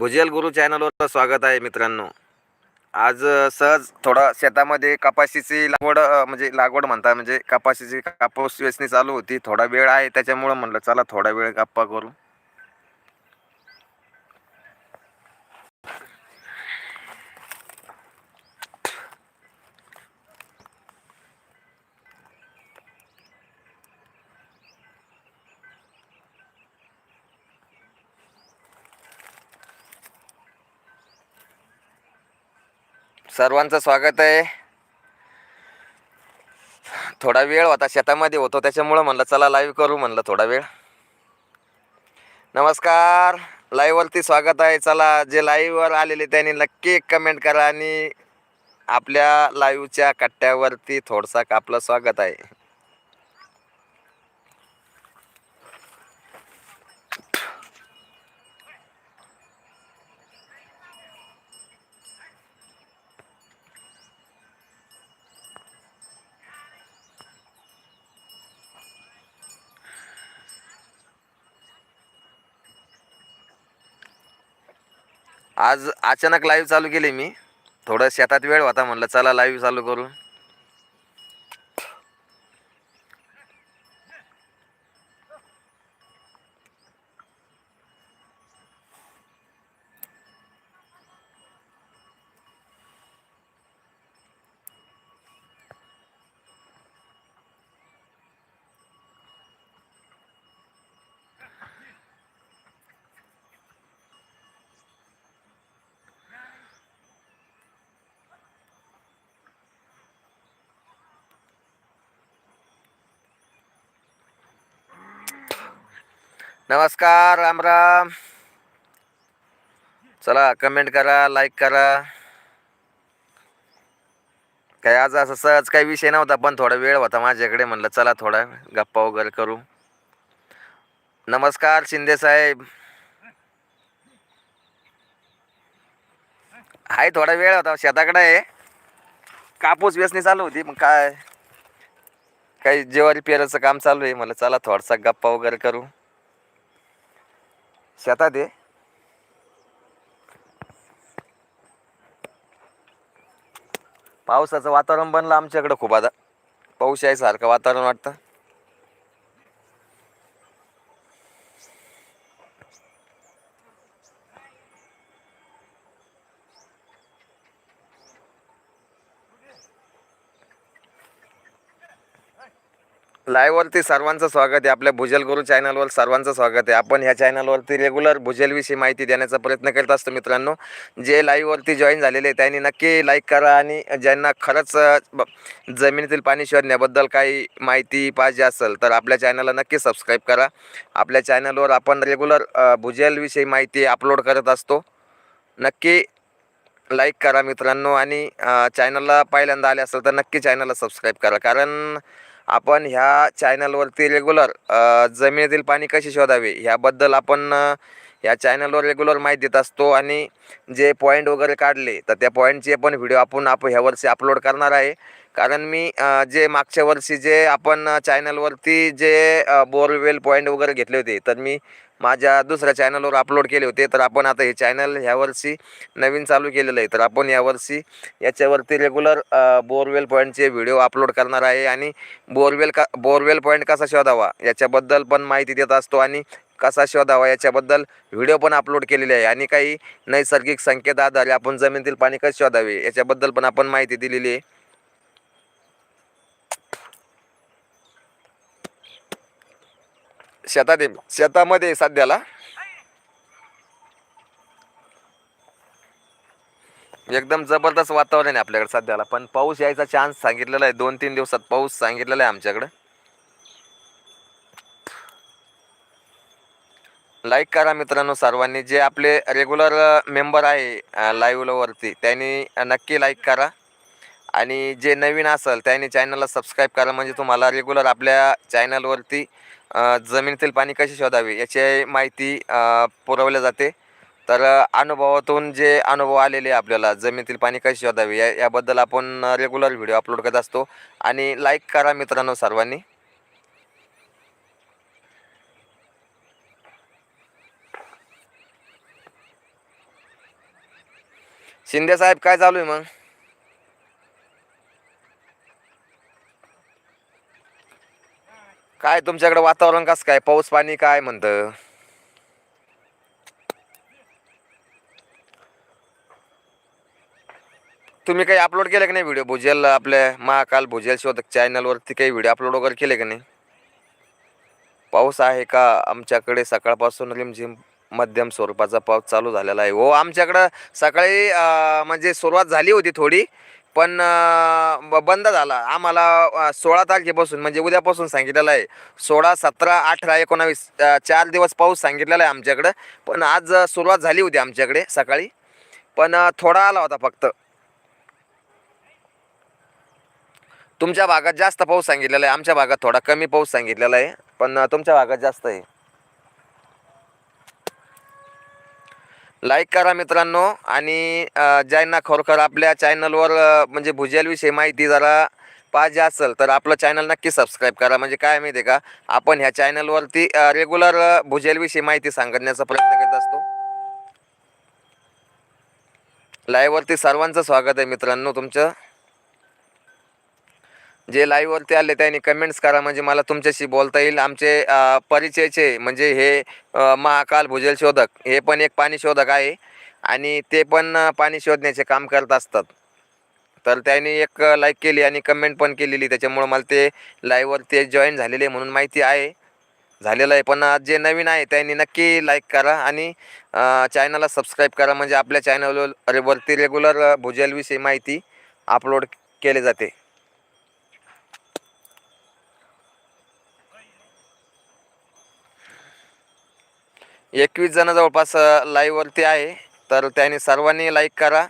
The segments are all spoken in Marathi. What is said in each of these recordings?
भुजल गुरु चॅनलवर स्वागत आहे मित्रांनो. आज सहज थोडा शेतामध्ये कपाशीची लागवड म्हणजे लागवड म्हणता म्हणजे कपाशीची कापूस वेचणी चालू होती. थोडा वेळ आहे त्याच्यामुळं म्हणलं चला थोडा वेळ गप्पा करू. सर्वांचं स्वागत आहे. थोडा वेळ होता शेतामध्ये होतो त्याच्यामुळं म्हणलं चला लाईव्ह करू म्हणलं थोडा वेळ. नमस्कार लाईव्हवरती स्वागत आहे. चला जे लाईव्हवर आलेले त्यांनी नक्की कमेंट करा आणि आपल्या लाईव्हच्या कट्ट्यावरती थोडसा आपलं स्वागत आहे. आज अचानक लाईव्ह चालू केली मी. थोडं शेतात वेळ होता म्हणलं चला लाईव्ह चालू करू नमस्कार राम राम. चला कमेंट करा लाईक करा. काय आज असं सहज काही विषय नव्हता पण थोडा वेळ होता माझ्याकडे. म्हणलं चला थोडा गप्पा वगैरे करू. नमस्कार शिंदे साहेब. हाय थोडा वेळ होता शेताकडे आहे. कापूस वेचणी चालू होती मग काय? काही जेवारी पेराचं काम चालू आहे. मला चला थोडासा गप्पा वगैरे करू. शेतात आहे. पावसाचं वातावरण बनलं आमच्याकडं खूप आता. पाऊस यायसारखं वातावरण वाटतं. लाईव्हवरती सर्वांचं स्वागत आहे. आपल्या भुजल गुरु चॅनलवर सर्वांचं स्वागत आहे. आपण ह्या चॅनलवरती रेग्युलर भुजलविषयी माहिती देण्याचा प्रयत्न करत असतो मित्रांनो. जे लाईव्हवरती जॉईन झालेले आहे त्यांनी नक्की लाईक करा आणि ज्यांना खरंच जमिनीतील पाणी शोधण्याबद्दल काही माहिती पाहिजे असेल तर आपल्या चॅनलला नक्की सबस्क्राईब करा. आपल्या चॅनलवर आपण रेग्युलर भुजलविषयी माहिती अपलोड करत असतो. नक्की लाईक करा मित्रांनो आणि चॅनलला पहिल्यांदा आले असेल तर नक्की चॅनलला सबस्क्राईब करा. कारण आपण ह्या चॅनलवरती रेग्युलर जमिनीतील पाणी कसे शोधावे ह्याबद्दल आपण ह्या चॅनलवर रेग्युलर माहिती देत असतो आणि जे पॉईंट वगैरे काढले तर त्या पॉईंटचे पण व्हिडिओ आपण आप ह्यावरती अपलोड करणार आहे. कारण मी जे मागच्या वर्षी जे आपण चॅनलवरती जे बोरवेल पॉईंट वगैरे घेतले होते तर मी माझ्या दुसऱ्या चॅनलवर अपलोड केले होते. तर आपण आता हे चॅनल ह्यावर्षी नवीन चालू केलेलं आहे. तर आपण यावर्षी याच्यावरती रेग्युलर बोरवेल पॉईंटचे व्हिडिओ अपलोड करणार आहे आणि बोरवेल का बोरवेल पॉईंट कसा शोधावा याच्याबद्दल पण माहिती देत असतो आणि कसा शोधावा याच्याबद्दल व्हिडिओ पण अपलोड केलेले आहे आणि काही नैसर्गिक संकेत आधारे आपण जमिनीतील पाणी कसे शोधावे याच्याबद्दल पण आपण माहिती दिलेली आहे. शेतात शेतामध्ये सध्याला. एकदम जबरदस्त वातावरण आहे आपल्याकडे सध्याला. पण पाऊस यायचा चान्स सांगितलेला आहे. दोन तीन दिवसात पाऊस सांगितलेला आहे आमच्याकडं. लाईक करा मित्रांनो सर्वांनी. जे आपले रेग्युलर मेंबर आहे लाईव्हवरती त्यांनी नक्की लाईक करा. आणि जे नवीन असेल त्यांनी चॅनलला सबस्क्राईब करा. म्हणजे तुम्हाला रेग्युलर आपल्या चॅनलवरती जमिनीतील पाणी कसे शोधावे याची माहिती पुरवल्या जाते. तर अनुभवातून जे अनुभव आलेले आहे आपल्याला जमिनीतील पाणी कसे शोधावे या याबद्दल आपण रेग्युलर व्हिडिओ अपलोड करत असतो. आणि लाईक करा मित्रांनो सर्वांनी. शिंदे साहेब काय चालू आहे मग? काय तुमच्याकडे वातावरण कसं काय? पाऊस पाणी काय म्हणतं? तुम्ही काही अपलोड केले का नाही व्हिडिओ भुजेल आपल्या महाकाल भुजेल शोधक चॅनलवरती काही व्हिडिओ अपलोड वगैरे केले का नाही? पाऊस आहे का आमच्याकडे? सकाळपासून रिमझिम मध्यम स्वरूपाचा पाऊस चालू झालेला आहे. हो आमच्याकडं सकाळी म्हणजे सुरुवात झाली होती थोडी. पण ब- बंद झाला. आम्हाला सोळा तारखेपासून म्हणजे उद्यापासून सांगितलेलं आहे. सोळा सतरा अठरा एकोणावीस चार दिवस पाऊस सांगितलेला आहे आमच्याकडं. पण आज सुरुवात झाली होती आमच्याकडे सकाळी. पण थोडा आला होता फक्त. तुमच्या भागात जास्त पाऊस सांगितलेला आहे. आमच्या भागात थोडा कमी पाऊस सांगितलेला आहे. पण तुमच्या भागात जास्त आहे. लाईक करा मित्रांनो आणि ज्यांना खरोखर आपल्या चॅनलवर म्हणजे भुजेलविषयी माहिती जरा पाहिजे असेल तर आपलं चॅनल नक्की सबस्क्राईब करा. म्हणजे काय माहिती आहे का? आपण ह्या चॅनलवरती रेग्युलर भुजेलविषयी माहिती सांगण्याचा प्रयत्न करत असतो. लाईव्हवरती सर्वांचं स्वागत आहे मित्रांनो तुमचं. जे लाईव्हवरती आले त्यांनी कमेंट्स करा म्हणजे मला तुमच्याशी बोलता येईल. आमचे परिचयचे म्हणजे हे महाकाल भुजल शोधक हे पण एक पाणी शोधक आहे. आणि ते पण पाणी शोधण्याचे काम करत असतात. तर त्यांनी एक लाईक केली आणि कमेंट पण केलेली. त्याच्यामुळं मला ते लाईववरती जॉईन झालेले म्हणून माहिती आहे. झालेलं आहे. पण जे नवीन आहे त्यांनी नक्की लाईक करा आणि चॅनलला सबस्क्राईब करा. म्हणजे आपल्या चॅनलवर वरती रेग्युलर भुजलविषयी माहिती अपलोड केले जाते. एकवीस जण जवळपास लाईव्हवरती आहे. तर त्याने सर्वांनी लाईक करा.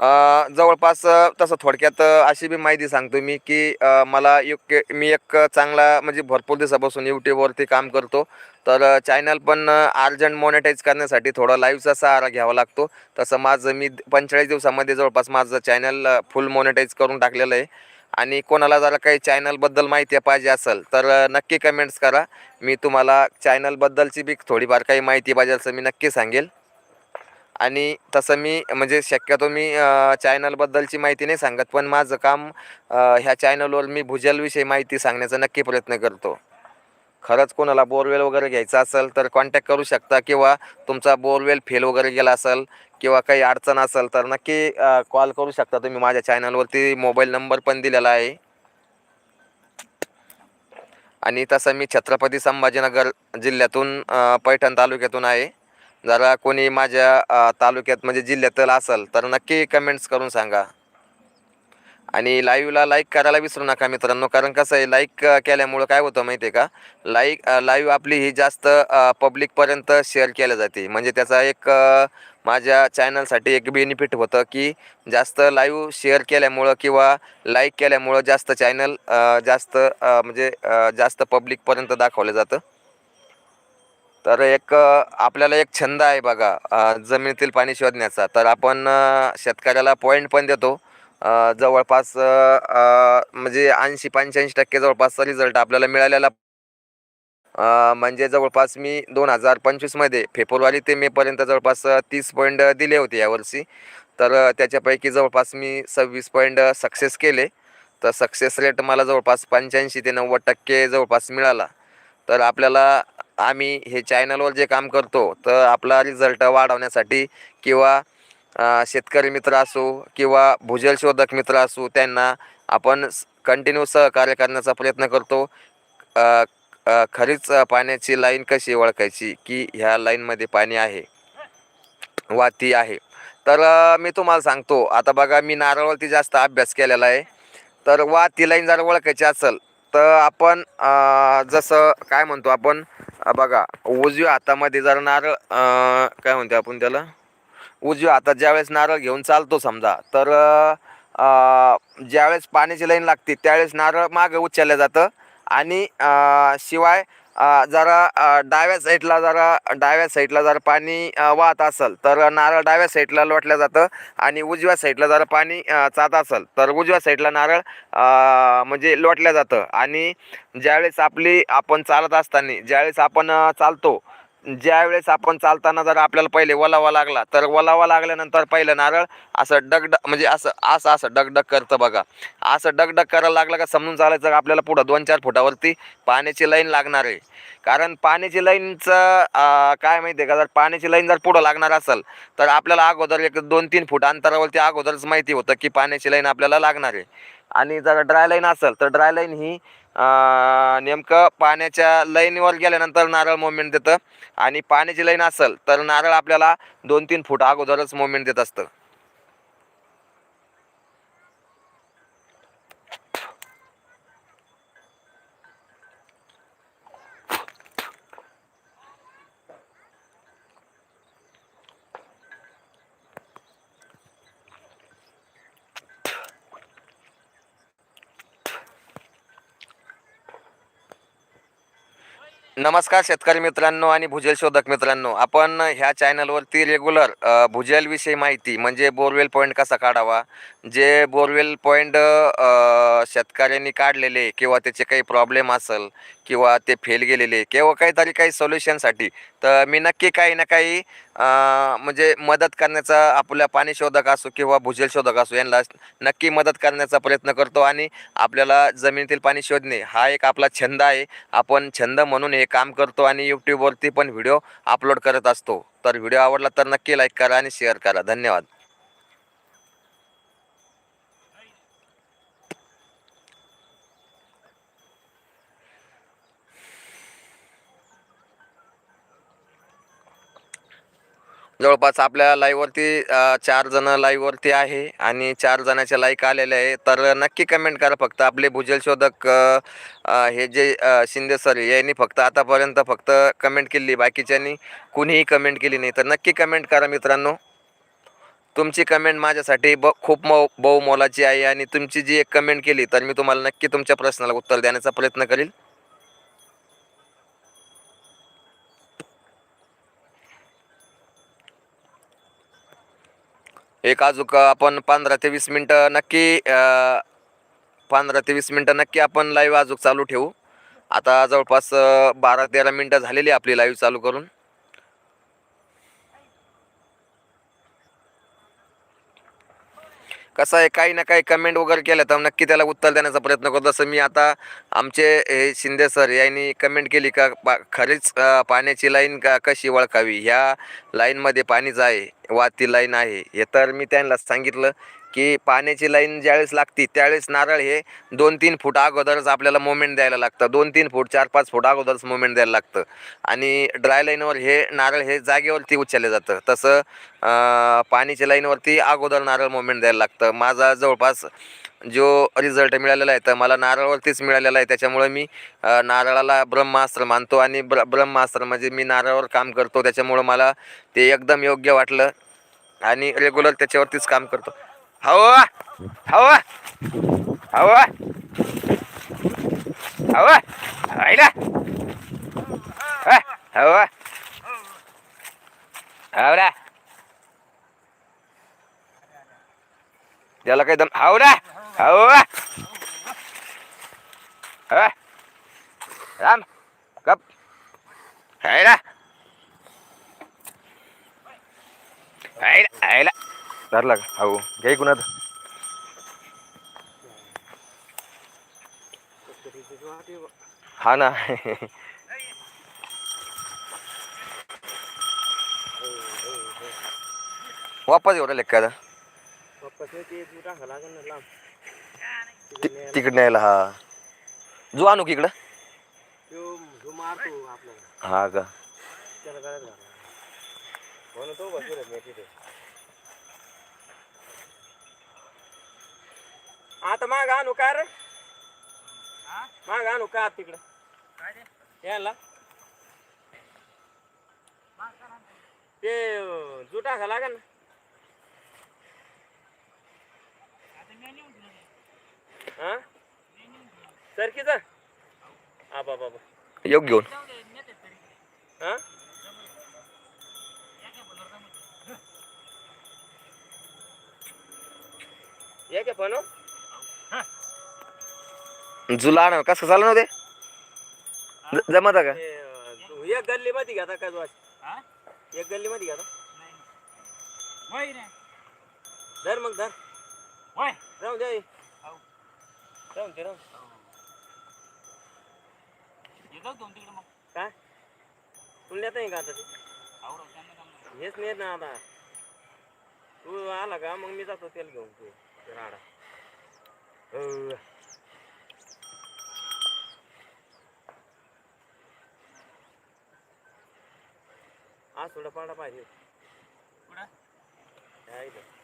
जवळपास तसं थोडक्यात अशी बी माहिती सांगतो मी की मला एक मी एक चांगला म्हणजे भरपूर दिवसापासून यूट्यूबवरती काम करतो. तर चॅनल पण अर्जंट मॉनिटाईज करण्यासाठी थोडा लाईव्हचा सहारा घ्यावा लागतो. तसं माझं मी पंचेचाळीस दिवसामध्ये जवळपास माझं चॅनल फुल मॉनिटाईज करून टाकलेलं आहे. आणि कोणाला जरा काही चॅनलबद्दल माहिती पाहिजे असेल तर नक्की कमेंट्स करा. मी तुम्हाला चॅनलबद्दलची बी थोडीफार काही माहिती पाहिजे असं मी नक्की सांगेल. आणि तसं मी म्हणजे शक्यतो मी चॅनलबद्दलची माहिती नाही सांगत पण माझं काम ह्या चॅनलवर मी भुजलविषयी माहिती सांगण्याचा नक्की प्रयत्न करतो. खरंच कोणाला बोरवेल वगैरे घ्यायचा असेल तर कॉन्टॅक्ट करू शकता किंवा तुमचा बोरवेल फेल वगैरे गेला असेल किंवा काही अडचण असेल तर नक्की कॉल करू शकता तुम्ही माझ्या चॅनलवरती मोबाईल नंबर पण दिलेला आहे. आणि तसं मी छत्रपती संभाजीनगर जिल्ह्यातून पैठण तालुक्यातून आहे. जरा कोणी माझ्या तालुक्यात म्हणजे जिल्ह्यातील असेल तर नक्की कमेंट्स करून सांगा. आणि लाईव्हला लाईक करायला विसरू नका मित्रांनो कारण कसं आहे लाईक केल्यामुळं काय होतं माहिती आहे का लाईक लाईव्ह आपली ही जास्त पब्लिकपर्यंत शेअर केल्या जाते. म्हणजे त्याचा एक माझ्या चॅनलसाठी एक बेनिफिट होतं की जास्त लाईव्ह शेअर केल्यामुळं किंवा लाईक केल्यामुळं जास्त चॅनल जास्त म्हणजे जास्त पब्लिकपर्यंत दाखवलं जातं. तर एक आपल्याला एक छंद आहे बघा जमिनीतील पाणी शोधण्याचा. तर आपण शेतकऱ्याला पॉईंट पण देतो. जवळपास म्हणजे ऐंशी पंच्याऐंशी टक्के जवळपासचा रिझल्ट आपल्याला मिळालेला. म्हणजे जवळपास मी दोन हजार पंचवीसमध्ये फेब्रुवारी ते मेपर्यंत जवळपास तीस पॉईंट दिले होते यावर्षी. तर त्याच्यापैकी जवळपास मी सव्वीस पॉईंट सक्सेस केले. तर सक्सेस रेट मला जवळपास पंच्याऐंशी ते नव्वद टक्के जवळपास मिळाला. तर आपल्याला आम्ही हे चॅनलवर जे काम करतो तर आपला रिझल्ट वाढवण्यासाठी किंवा शेतकरी मित्र असो किंवा भूजलशोधक मित्र असो त्यांना आपण कंटिन्यू सहकार्य करण्याचा प्रयत्न करतो. खरीच पाण्याची लाईन कशी ओळखायची? की ह्या लाईनमध्ये पाणी आहे वाती आहे. तर मी तुम्हाला सांगतो आता बघा मी नारळवरती जास्त अभ्यास केलेला आहे. तर वाती लाईन जर ओळखायची असेल तर आपण जसं काय म्हणतो आपण बघा उजव्या हातामध्ये जर नारळ काय म्हणतो आपण त्याला? उजव्या हातात ज्यावेळेस नारळ घेऊन चालतो समजा तर ज्यावेळेस पाण्याची लाईन लागते त्यावेळेस नारळ मागं उचललं जातं. आणि शिवाय जरा डाव्या साईडला जरा डाव्या साईडला जर पाणी वाहत असेल तर नारळ डाव्या साईडला लोटलं जातं आणि उजव्या साईडला जर पाणी अ, जात असेल तर उजव्या साईडला नारळ म्हणजे लोटलं जातं. आणि ज्यावेळेस आपली आपण चालत असताना ज्यावेळेस आपण चालतो ज्यावेळेस आपण चालताना जर आपल्याला पहिले वलावा लागला तर वलावा लागल्यानंतर पहिलं नारळ असं डगडग म्हणजे असं असं असं डगडग करतं बघा. असं डगडग करायला लागलं का समजून चालायचं का आपल्याला पुढं दोन चार फुटावरती पाण्याची लाईन लागणार आहे. कारण पाण्याची लाईनचं काय माहिती आहे का जर पाण्याची लाईन जर पुढं लागणार असेल तर आपल्याला अगोदर एक दोन तीन फूट अंतरावरती अगोदरच माहिती होतं की पाण्याची लाईन आपल्याला लागणार आहे. आणि जर ड्राय लाईन असेल तर ड्राय लाईन ही नेमकं पाण्याच्या लाईनवर गेल्यानंतर नारळ मोमेंट देतं. आणि पाण्याची लाईन असेल तर नारळ आपल्याला दोन तीन फूट अगोदरच मोमेंट देत असतं. नमस्कार शेतकरी मित्रांनो आणि भुजेल शोधक मित्रांनो. आपण ह्या चॅनलवरती रेग्युलर भुजेलविषयी माहिती म्हणजे बोरवेल पॉईंट कसा काढावा जे बोरवेल पॉईंट शेतकऱ्यांनी काढलेले किंवा त्याचे काही प्रॉब्लेम असेल किंवा ते फेल गेलेले किंवा काहीतरी काही सोल्युशनसाठी तर मी नक्की काही ना काही म्हणजे मदत करण्याचा आपल्या पाणी शोधक असो किंवा भूजल शोधक असो यांना नक्की मदत करण्याचा प्रयत्न करतो आणि आपल्याला जमिनीतील पाणी शोधणे हा एक आपला छंद आहे. आपण छंद म्हणून हे काम करतो आणि यूट्यूबवरती पण व्हिडिओ अपलोड करत असतो. तर व्हिडिओ आवडला तर नक्की लाईक करा आणि शेअर करा. धन्यवाद. जवळपास आपल्या लाईव्हवरती चार जण लाईव्हवरती आहे आणि चार जणाच्या लाईक आलेले आहे. तर नक्की कमेंट करा फक्त. आपले भुजल शोधक हे जे शिंदे सर यांनी फक्त आतापर्यंत फक्त कमेंट केली. बाकीच्यांनी कुणीही कमेंट केली नाही. तर नक्की कमेंट करा मित्रांनो. तुमची कमेंट माझ्यासाठी ब खूप मो बहुमोलाची आहे आणि तुमची जी एक कमेंट केली तर मी तुम्हाला नक्की तुमच्या प्रश्नाला उत्तर देण्याचा प्रयत्न करील. एक अजूक आपण पंधरा ते वीस मिनटं नक्की पंधरा ते वीस मिनटं नक्की आपण लाईव्ह अजून चालू ठेवू. आता जवळपास बारा तेरा मिनटं झालेली आपली लाईव्ह चालू करून. कसं आहे काही ना काही कमेंट वगैरे केलं तर नक्की त्याला उत्तर देण्याचा प्रयत्न करतो. जसं मी आता आमचे हे शिंदे सर यांनी कमेंट केली का पा खरीच पाण्याची लाईन का कशी ओळखावी ह्या लाईनमध्ये पाणी आहे. वाहती लाईन आहे. हे तर मी त्यांना सांगितलं की पाण्याची लाईन ज्यावेळेस लागती त्यावेळेस नारळ हे दोन तीन फूट अगोदरच आपल्याला मोमेंट द्यायला लागतं. दोन तीन फूट चार पाच फूट अगोदरच मोमेंट द्यायला लागतं. आणि ड्राय लाईनवर हे नारळ हे जागेवरती उचललं जातं. तसं पाण्याच्या लाईनवरती अगोदर नारळ मोमेंट द्यायला लागतं. माझा जवळपास जो रिझल्ट मिळालेला आहे तर मला नारळावरतीच मिळालेला आहे. त्याच्यामुळे मी नारळाला ब्रह्मास्त्र मानतो आणि ब्र ब्रह्मास्त्र म्हणजे मी नारळावर काम करतो. त्याच्यामुळं मला ते एकदम योग्य वाटलं आणि रेग्युलर त्याच्यावरतीच काम करतो. हवा! हवा! हवा! हवा! आईला! हवा! हवरा त्याला काही दम हवरा हवा हवा राम. कप हायला हायला हायला धरला का? हो घे कुणात हा ना. वापस एवढा लेख का तिकडे न्यायला हा. जो आणू की इकडं. हा का? आता माग आणू का रे? माग आणू का तिकडं? यायला. ते अं, जू टाका लागेल ना? हा? सरकीच हा बाबा योग घेऊन. हा? ये के पण जुला आण कसं चालू नव्हते जमत का? एक गल्ली मध्ये घ्या काय तू एक गल्ली मध्ये घ्या धर मग धर. राहून द्या राहून काय? तुला येईल का आता ते? हेच नेत ना आता. तू आला का मग मी जातो तेल घेऊन तू. ते राडा. अं. आज थोडा पाडा पाहिजे. काय इथं.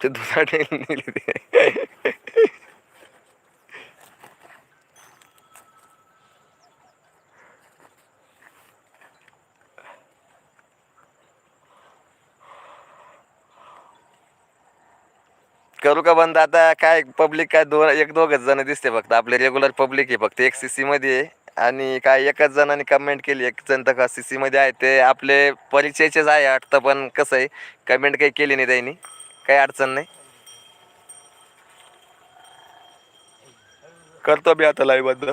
ते दुधाटे नेली ते करू का बंद? आता काय पब्लिक काय दोन एक दोघच जण दिसते फक्त. आपले रेग्युलर पब्लिक आहे फक्त. एक सीसी मध्ये आहे आणि काय एकच जणांनी कमेंट केली. एक जण तर सीसी मध्ये आहे. ते आपले परिचयचेच आहे. वाटतं पण कसं आहे? कमेंट काही केली नाही त्यांनी. काही अडचण नाही. करतो मी आता लाईव्हबद्दल.